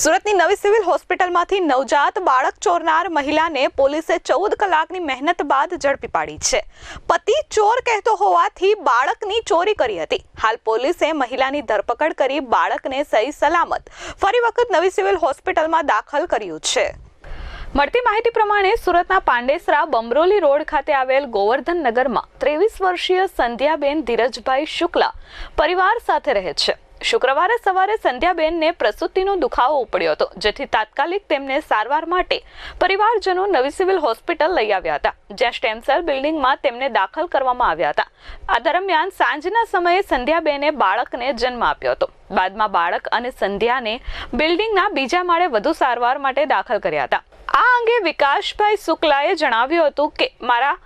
સુરતની નવી સિવિલ હોસ્પિટલમાંથી નવજાત બાળક ચોરનાર મહિલાને પોલીસે ચૌદ કલાકની મહેનત બાદ ઝડપી પાડી છે. પતિ ચોર કહેતો હોવાથી બાળકની ચોરી કરી હતી. હાલ પોલીસે મહિલાની ધરપકડ કરી બાળકને સહી સલામત ફરી વખત નવી સિવિલ હોસ્પિટલમાં દાખલ કર્યું છે. મળતી માહિતી પ્રમાણે સુરતના પાંડેસરા બમરોલી રોડ ખાતે આવેલ ગોવર્ધન નગરમાં ત્રેવીસ વર્ષીય સંધ્યાબેન ધીરજભાઈ શુક્લા પરિવાર સાથે રહે છે. શુક્રવારે સવારે સંધ્યાબેનને પ્રસૂતિનો દુખાવો ઉપડ્યો હતો, જેથી તાત્કાલિક તેમને સારવાર માટે પરિવારજનો નવી સિવિલ હોસ્પિટલ લઈ આવ્યા હતા, જ્યાં સ્ટેમસેલ બિલ્ડિંગમાં તેમને દાખલ કરવામાં આવ્યા હતા. આ દરમિયાન સાંજના સમયે સંધ્યાબેને બાળકને જન્મ આપ્યો હતો. બાદમાં બાળક અને સંધ્યાને બિલ્ડિંગના બીજા માળે વધુ સારવાર માટે દાખલ કર્યા હતા. આ અંગે વિકાસભાઈ શુક્લાએ જણાવ્યું હતું કે, મારા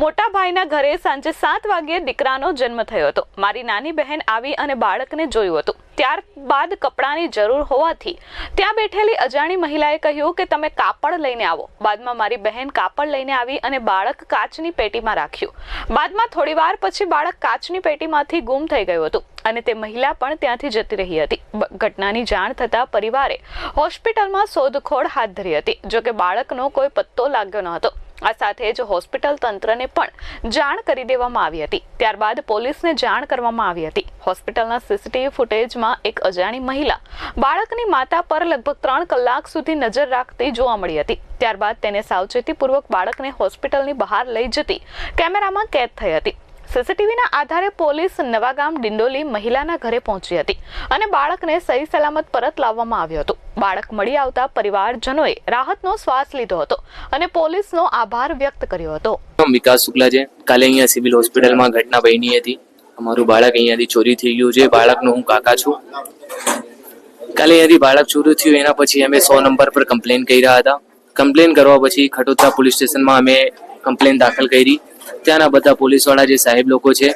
મોટા ભાઈના ઘરે સાંજે સાત વાગ્યે દીકરાનો જન્મ થયો હતો. મારી નાની બહેન આવી અને બાળકને જોયું હતું. ત્યારબાદ કપડાની જરૂર હોવાથી ત્યાં બેઠેલી અજાણી મહિલાએ કહ્યું કે તમે કાપડ લઈને આવો. બાદમાં મારી બહેન કાપડ લઈને આવી અને બાળક કાચની પેટીમાં રાખ્યું. બાદમાં થોડી વાર પછી બાળક કાચની પેટીમાંથી ગુમ થઈ ગયું હતું અને તે મહિલા પણ ત્યાંથી જતી રહી હતી. ઘટનાની જાણ થતાં પરિવારે હોસ્પિટલમાં શોધખોળ હાથ ધરી હતી, જોકે બાળકનો કોઈ પત્તો લાગ્યો ન હતો આ સાથે જ હોસ્પિટલ તંત્રને પણ જાણ કરી દેવામાં આવી હતી. ત્યારબાદ પોલીસને જાણ કરવામાં આવી હતી. હોસ્પિટલના સીસીટીવી ફૂટેજમાં એક અજાણી મહિલા બાળકની માતા પર લગભગ ત્રણ કલાક સુધી નજર રાખતી જોવા મળી હતી. ત્યારબાદ તેને સાવચેતીપૂર્વક બાળકને હોસ્પિટલની બહાર લઈ જતી કેમેરામાં કેદ થઈ હતી. સીસીટીવીના આધારે પોલીસ નવાગામ ડિંડોલી મહિલાના ઘરે પહોંચી હતી અને બાળકને સહી સલામત પરત લાવવામાં આવ્યો હતો. બાળક મળી આવતા પરિવારજનોએ રાહતનો શ્વાસ લીધો હતો અને પોલીસનો આભાર વ્યક્ત કર્યો હતો. વિકાસ શુક્લા છે. કાલે અહીંયા સિવિલ હોસ્પિટલમાં ઘટના બની હતી. અમારું બાળક અહીંયાથી ચોરી થઈ ગયું છે. બાળકનો હું કાકા છું. કાલે અહીંયાથી બાળક ચોરી થયું, એના પછી અમે સો નંબર પર કમ્પ્લેન કર્યા હતા. કમ્પ્લેન કરવા પછી ખટોદરા પોલીસ સ્ટેશનમાં અમે કમ્પ્લેન દાખલ કરી. ત્યાંના બધા પોલીસવાળા જે સાહેબ લોકો છે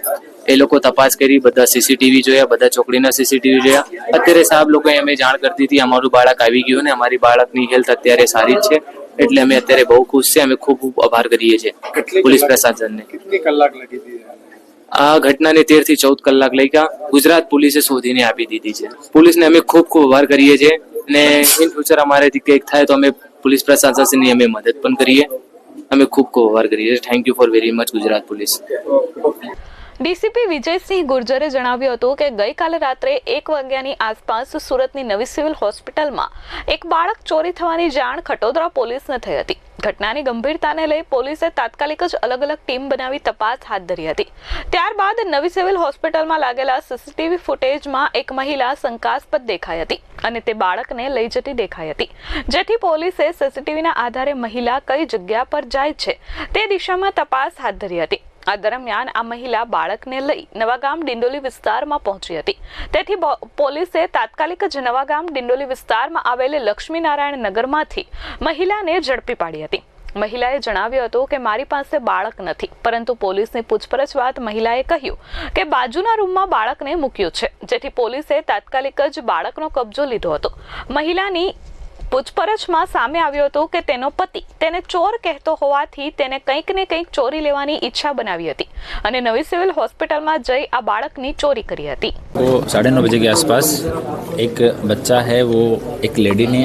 એ લોકો તપાસ કરી બધા સીસીટીવી જોયા બધા ચોકડીના સીસીટીવી જોયા. અત્યારે સાહેબ લોકોએ અમે જાણ કરતી હતી અમારું બાળક આવી ગયું ને અમારી બાળકની હેલ્થ અત્યારે સારી જ છે એટલે અમે અત્યારે બહુ ખુશ છે અમે ખૂબ ખૂબ આભાર કરીએ છીએ પોલીસ પ્રશાસનને. કેટલી કલાક લાગી હતી? આ ઘટનાને તેરથી ચૌદ કલાક લઈ ગયા ગુજરાત પોલીસે શોધીને આપી દીધી છે. પોલીસને અમે ખૂબ ખૂબ આભાર કરીએ છીએ અને ઇન ફ્યુચર અમારેથી કંઈક થાય તો અમે પોલીસ પ્રશાસનની અમે મદદ પણ કરીએ. અમે ખૂબ ખૂબ કરીએ છીએ thank you for very much Gujarat police DCP Vijaysinh ગુર્જરે જણાવ્યું હતું કે ગઈકાલે રાત્રે એક વાગ્યાની આસપાસ સુરતની નવી સિવિલ હોસ્પિટલમાં એક બાળક ચોરી થવાની જાણ ખટોદરા પોલીસને થઈ હતી. ઘટનાની ગંભીરતાને લઈ પોલીસે તાત્કાલિક જ અલગ અલગ ટીમ બનાવી તપાસ હાથ ધરી હતી. ત્યારબાદ નવી સિવિલ હોસ્પિટલમાં લાગેલા સીસીટીવી ફૂટેજમાં એક મહિલા શંકાસ્પદ દેખાઈ હતી અને તે બાળકને લઈ જતી દેખાઈ હતી. જેથી પોલીસે સીસીટીવીના આધારે મહિલા કઈ જગ્યા પર જાય છે તે દિશામાં તપાસ હાથ ધરી હતી. આ દરમિયાન આ મહિલા બાળકને લઈ નવાગામ ડિંડોલી વિસ્તારમાં પહોંચી હતી. તેથી પોલીસે તાત્કાલિક જ નવાગામ ડિંડોલી વિસ્તારમાં આવેલી લક્ષ્મીનારાયણ નગરમાંથી મહિલાને ઝડપી પાડી હતી. મહિલાએ જણાવ્યું હતું કે, મારી પાસે બાળક નથી. પરંતુ પોલીસની પૂછપરછ બાદ મહિલાએ કહ્યું કે, બાજુના રૂમમાં બાળકને મૂક્યું છે. જેથી પોલીસે તાત્કાલિક જ બાળકનો કબજો લીધો હતો. મહિલાની પૂછપરછમાં સામે આવ્યું હતું કે તેનો પતિ તેને ચોર કહેતો હોવાથી તેને કંઈક ને કંઈક ચોરી લેવાની ઈચ્છા બનાવી હતી. અને નવી સિવિલ હોસ્પિટલમાં જઈ આ બાળકની ચોરી કરી હતી वो साढ़े नौ बजे के आसपास एक बच्चा है वो एक लेडी ने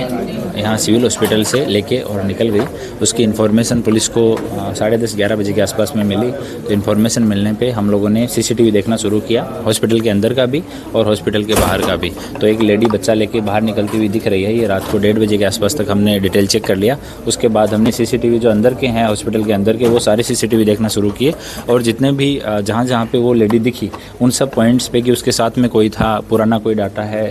यहाँ सिविल हॉस्पिटल से लेके और निकल गई उसकी इन्फॉर्मेशन पुलिस को अ, साढ़े दस ग्यारह बजे के आसपास में मिली तो इन्फॉर्मेशन मिलने पे हम लोगों ने सीसीटीवी देखना शुरू किया हॉस्पिटल के अंदर का भी और हॉस्पिटल के बाहर का भी तो एक लेडी बच्चा लेके बाहर निकलती हुई दिख रही है ये रात को डेढ़ बजे के आसपास तक हमने डिटेल चेक कर लिया उसके बाद हमने सीसीटीवी जो अंदर के हैं हॉस्पिटल के अंदर के वो सारे सीसीटीवी देखना शुरू किए और जितने भी जहाँ जहाँ पे वो लेडी दिखी, उन सब पॉइंट्स पे कि उसके साथ में कोई था, पुराना कोई डाटा है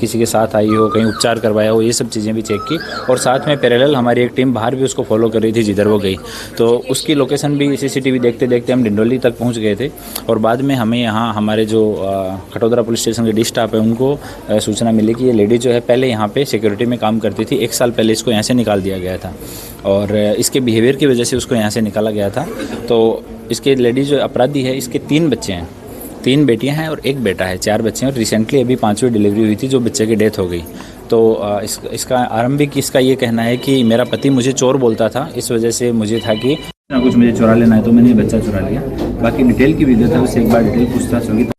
किसी के साथ आई हो, कहीं उपचार करवाया हो, ये सब चीज़ें भी चेक की और साथ में पैरेलल हमारी एक टीम बाहर भी उसको फॉलो कर रही थी, जिधर वो गई। तो उसकी लोकेशन भी सीसीटीवी देखते देखते हम डिंडोली तक पहुँच गए थे और बाद में हमें यहाँ हमारे जो खटोदरा पुलिस स्टेशन के डी स्टाफ है, उनको सूचना मिली कि ये लेडी जो है पहले यहाँ पर सिक्योरिटी में काम करती थी, एक साल पहले इसको यहाँ से निकाल दिया गया था और इसके बिहेवियर की वजह से उसको यहाँ से निकाला गया था। तो इसके लेडी जो अपराधी है इसके तीन बच्चे हैं तीन बेटियां हैं और एक बेटा है चार बच्चे हैं और रिसेंटली अभी पांचवी डिलीवरी हुई थी जो बच्चे की डेथ हो गई तो अ, इस, इसका आरंभिक इसका ये कहना है कि मेरा पति मुझे चोर बोलता था इस वजह से मुझे था कि ना कुछ मुझे चुरा लेना है तो मैंने ये बच्चा चुरा लिया बाकी डिटेल की विधियों था उससे एक बार डिटेल पूछताछ होगी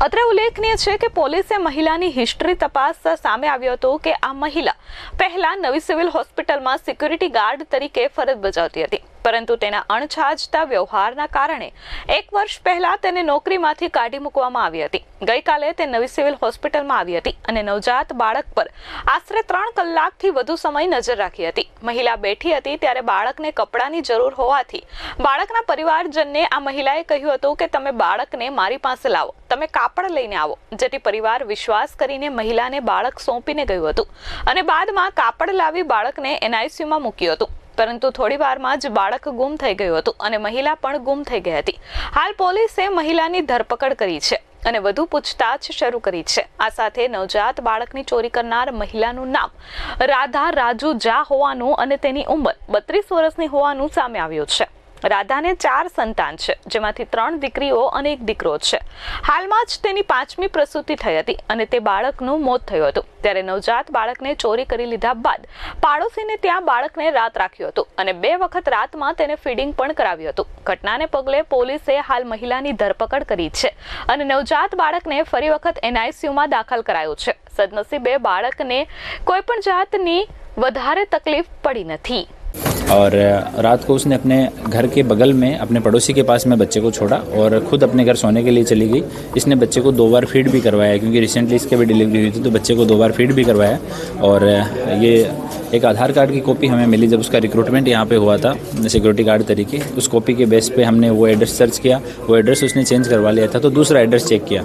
અત્રે ઉલ્લેખનીય છે કે પોલીસે મહિલાની હિસ્ટ્રી તપાસ સામે આવ્યો હતો કે આ મહિલા પહેલા નવી સિવિલ હોસ્પિટલમાં સિક્યુરિટી ગાર્ડ તરીકે ફરજ બજાવતી હતી પરંતુ તેના અણછાજતા વ્યવહારના કારણે એક વર્ષ પહેલા તેને નોકરીમાંથી કાઢી મૂકવામાં આવી હતી. ગઈકાલે તે નવી સિવિલ હોસ્પિટલમાં આવી હતી અને નવજાત બાળક પર આશરે ત્રણ કલાકથી વધુ સમય નજર રાખી હતી. મહિલા બેઠી હતી ત્યારે બાળકને કપડાની જરૂર હોવાથી બાળકના પરિવારજનને આ મહિલાએ કહ્યું હતું કે, તમે બાળકને મારી પાસે લાવો. તમે કાપડ લઈને આવો. જેથી પરિવાર વિશ્વાસ કરીને મહિલાને બાળક સોંપીને ગયું હતું અને બાદમાં કાપડ લાવી બાળકને એનઆઈસીયુમાં મૂક્યું હતું. પરંતુ થોડી વારમાં જ બાળક ગુમ થઈ ગયું હતું અને મહિલા પણ ગુમ થઈ ગઈ હતી. હાલ પોલીસે મહિલાની ધરપકડ કરી છે અને વધુ પૂછતાછ શરૂ કરી છે. આ સાથે નવજાત બાળકની ચોરી કરનાર મહિલાનું નામ રાધા રાજુ જા હોવાનું અને તેની ઉંમર બત્રીસ વર્ષની હોવાનું સામે આવ્યું છે. રાધાને ચાર સંતાન છે, જેમાંથી ત્રણ દીકરીઓ અને એક દીકરો છે. હાલમાં જ તેની પાંચમી પ્રસૂતિ થઈ હતી અને તે બાળકનું મોત થયું હતું. ત્યારે નવજાત બાળકને ચોરી કરી લીધા બાદ પાડોશીને ત્યાં બાળકને રાત રાખ્યું હતું અને બે વખત રાતમાં તેને ફીડિંગ પણ કરાવ્યું હતું. ઘટનાને પગલે પોલીસે હાલ મહિલાની ધરપકડ કરી છે અને નવજાત બાળકને ફરી વખત એનઆઈસીયુમાં દાખલ કરાયું છે. સદનસીબે બાળકને કોઈ પણ જાતની વધારે તકલીફ પડી નથી. और रात को उसने अपने घर के बगल में, अपने पड़ोसी के पास में बच्चे को छोड़ा और खुद अपने घर सोने के लिए चली गई। इसने बच्चे को दो बार फ़ीड भी करवाया, क्योंकि रिसेंटली इसके भी डिलीवरी हुई थी तो बच्चे को दो बार फ़ीड भी करवाया। और ये एक आधार कार्ड की कॉपी हमें मिली जब उसका रिक्रूटमेंट यहाँ पे हुआ था सिक्योरिटी गार्ड तरीके। उस कॉपी के बेस पे हमने वो एड्रेस सर्च किया, वो एड्रेस उसने चेंज करवा लिया था तो दूसरा एड्रेस चेक किया।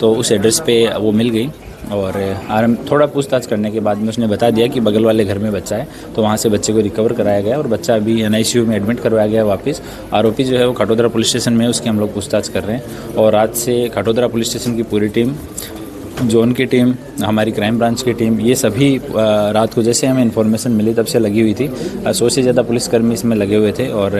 तो उस एड्रेस पे वो मिल गई। और आराम थोड़ा पूछताछ करने के बाद में उसने बता दिया कि बगल वाले घर में बच्चा है तो वहाँ से बच्चे को रिकवर कराया गया और बच्चा अभी एन में एडमिट करवाया गया वापस। आरोपी जो है वो खटोदरा पुलिस स्टेशन में उसकी हम लोग पूछताछ कर रहे हैं। और आज से खटोदरा पुलिस स्टेशन की पूरी टीम, जोन की टीम हमारी क्राइम ब्रांच की टीम ये सभी रात को जैसे हमें इन्फॉर्मेशन मिली तब से लगी हुई थी। सौ से ज़्यादा पुलिसकर्मी इसमें लगे हुए थे और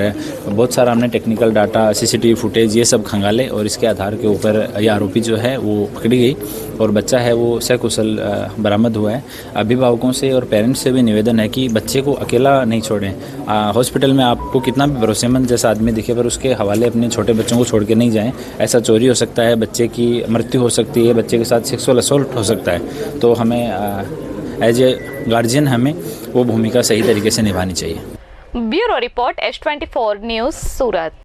बहुत सारा हमने टेक्निकल डाटा सीसीटीवी फुटेज ये सब खंगाले और इसके आधार के ऊपर ये आरोपी जो है वो पकड़ी गई और बच्चा है वो सकुशल बरामद हुआ है। अभिभावकों से और पेरेंट्स से भी निवेदन है कि बच्चे को अकेला नहीं छोड़ें। हॉस्पिटल में आपको कितना भी भरोसेमंद जैसा आदमी दिखे पर उसके हवाले अपने छोटे बच्चों को छोड़ के नहीं जाएँ। ऐसा चोरी हो सकता है, बच्चे की मृत्यु हो सकती है, बच्चे के साथ सेक्सुअल असोल्ट हो सकता है। तो हमें एज ए गार्जियन हमें वो भूमिका सही तरीके से निभानी चाहिए bureau report S twenty four news Surat